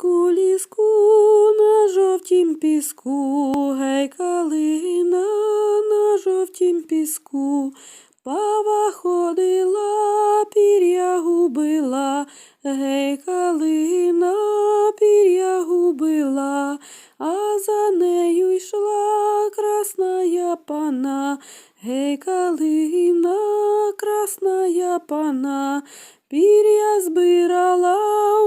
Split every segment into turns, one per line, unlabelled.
ліску, ліску, на жовтім піску, гей, калина, на жовтім піску. Пава ходила, пір'я губила, гей, калина, пір'я губила, а за нею йшла красная пана, гей, калина, красная пана, пір'я збирала,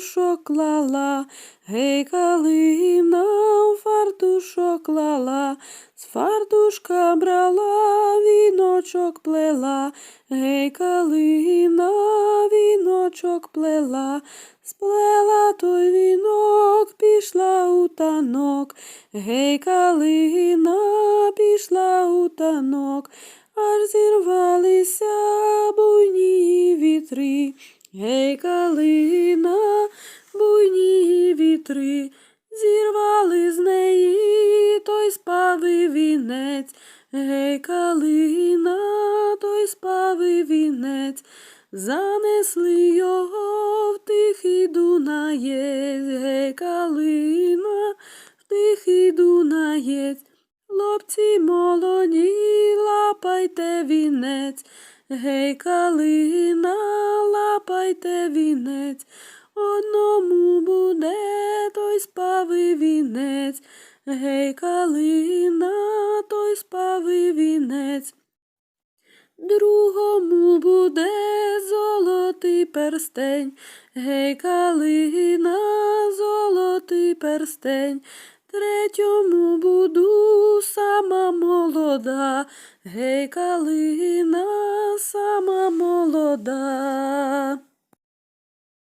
фартушок клала, гей, калина, в фартушок клала, з фартушка брала, віночок плела, гей, калина, віночок плела, сплела той вінок, пішла у танок, гей, калина, пішла у танок, аж зірвалися буйні вітри, гей, калина, гей, калина, той спавий вінець, занесли його в тихий дунаєць, гей, калина, в тихий дунаєць. Хлопці молоді, лапайте вінець, гей, калина, лапайте вінець, одному буде той спавий вінець, гей, калина, той спавий вінець. Другому буде золотий перстень, гей, калина, золотий перстень. Третьому буду сама молода, гей, калина, сама молода.